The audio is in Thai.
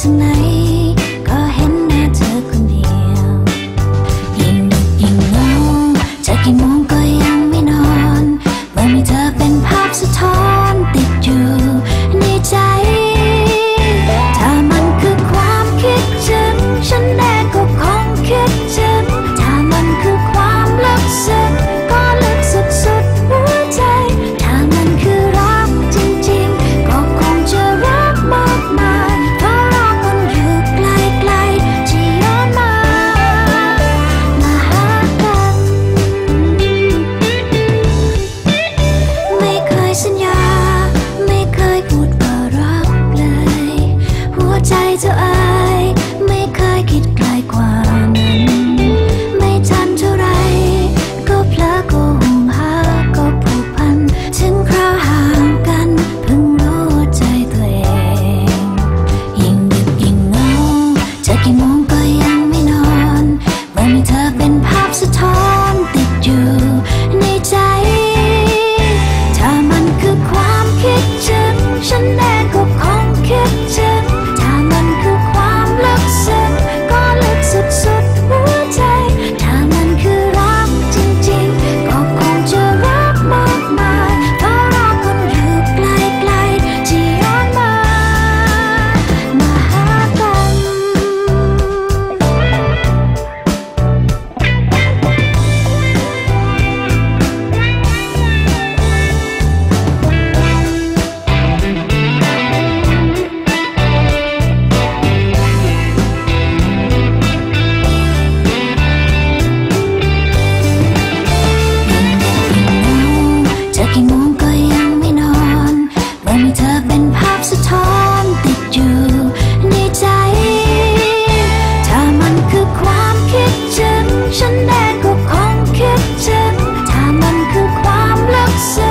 จากไหนก็เห็นหน้าเธอคนเดียวยิ่งดึกยิ่งเงาจะกี่โมงก็ยังไม่นอนเมื่อมีเธอเป็นภาพสะท้อน So